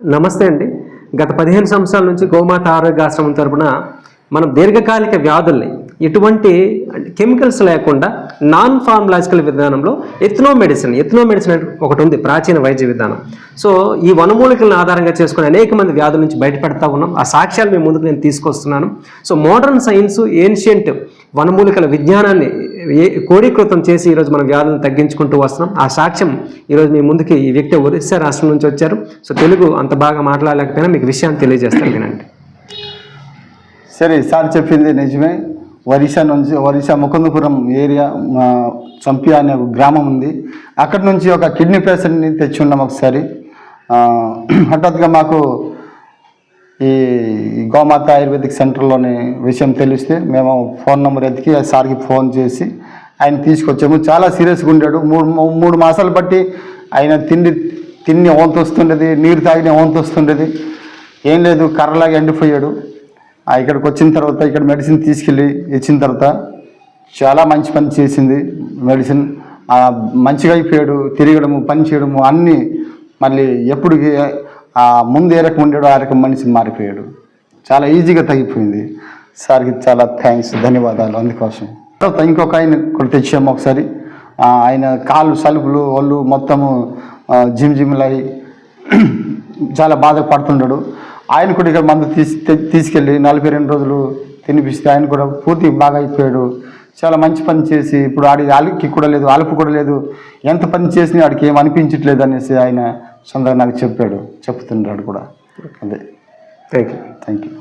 నమస్తే అండి. గత పదిహేను సంవత్సరాల నుంచి గోమాత ఆరోగ్యాశ్రమం తరపున మనం దీర్ఘకాలిక వ్యాధుల్ని ఎటువంటి కెమికల్స్ లేకుండా నాన్ ఫార్మలాజికల్ విధానంలో ఎథ్నో మెడిసిన్ ఎథ్నో మెడిసిన్ ఒకటి ఉంది ప్రాచీన వైద్య విధానం. సో ఈ వనమూలికలను ఆధారంగా చేసుకుని అనేక మంది వ్యాధుల నుంచి బయటపడతా ఉన్నాం. ఆ సాక్ష్యాలు మీ ముందుకు నేను తీసుకొస్తున్నాను. సో మోడర్న్ సైన్స్ ఏన్షియంట్ వనమూలికల విజ్ఞానాన్ని ఏ- కోడీకృతం చేసి ఈరోజు మనం వ్యాధులను తగ్గించుకుంటూ వస్తున్నాం. ఆ సాక్ష్యం ఈరోజు మీ ముందుకి ఈ వ్యక్తి ఒరిస్సా రాష్ట్రం నుంచి వచ్చారు. సో తెలుగు అంత బాగా మాట్లాడలేకపోయినా మీకు విషయాన్ని తెలియజేస్తాను. వినండి. సరే సార్ చెప్పింది నిజమే. ఒరిస్సా నుంచి ఒరిస్సా ముకుందపురం ఏరియా మా చంపి అనే ఒక గ్రామం ఉంది. అక్కడి నుంచి ఒక కిడ్నీ పేషెంట్ని తెచ్చి ఉన్నాం ఒకసారి హఠాత్గా మాకు ఈ గోమాత ఆయుర్వేదిక్ సెంటర్లోని విషయం తెలిస్తే మేము ఫోన్ నెంబర్ ఎతికి ఆ సార్కి ఫోన్ చేసి ఆయన తీసుకొచ్చాము. చాలా సీరియస్గా ఉండాడు. మూడు మూడు మాసాలు బట్టి ఆయన తిండి తిన్ని ఓంతొస్తుండేది నీరు తాగిన ఓంతొస్తుండేది. ఏం లేదు కర్రలాగా ఎండిపోయాడు. ఇక్కడికి వచ్చిన తర్వాత ఇక్కడ మెడిసిన్ తీసుకెళ్ళి ఇచ్చిన తర్వాత చాలా మంచి పని చేసింది మెడిసిన్ మంచిగా అయిపోయాడు తిరగడము పని చేయడము అన్నీ మళ్ళీ ఎప్పుడు ముందు ఏ రకం ఉండేడో ఆ రకం మనిషి మారిపోయాడు. చాలా ఈజీగా తగ్గిపోయింది. సార్కి చాలా థ్యాంక్స్ ధన్యవాదాలు అందుకోసం. తర్వాత ఇంకొక ఆయన కూడా తెచ్చాము ఒకసారి. ఆయన కాళ్ళు సలుపులు ఒళ్ళు మొత్తము జిమ్ జిమ్లు అయి చాలా బాధపడుతున్నాడు ఆయన కూడా ఇక్కడ మందు తీసి తీసుకెళ్ళి నలభై రెండు రోజులు తినిపిస్తే ఆయన కూడా పూర్తి బాగా అయిపోయాడు. చాలా మంచి పని చేసి ఇప్పుడు ఆడి అలికి కూడా లేదు అలుపు కూడా లేదు. ఎంత పని చేసినా ఆడికి ఏం అనిపించట్లేదు అనేసి ఆయన సొంతంగా నాకు చెప్పాడు చెప్తున్నాడు కూడా. అదే. Thank you thank you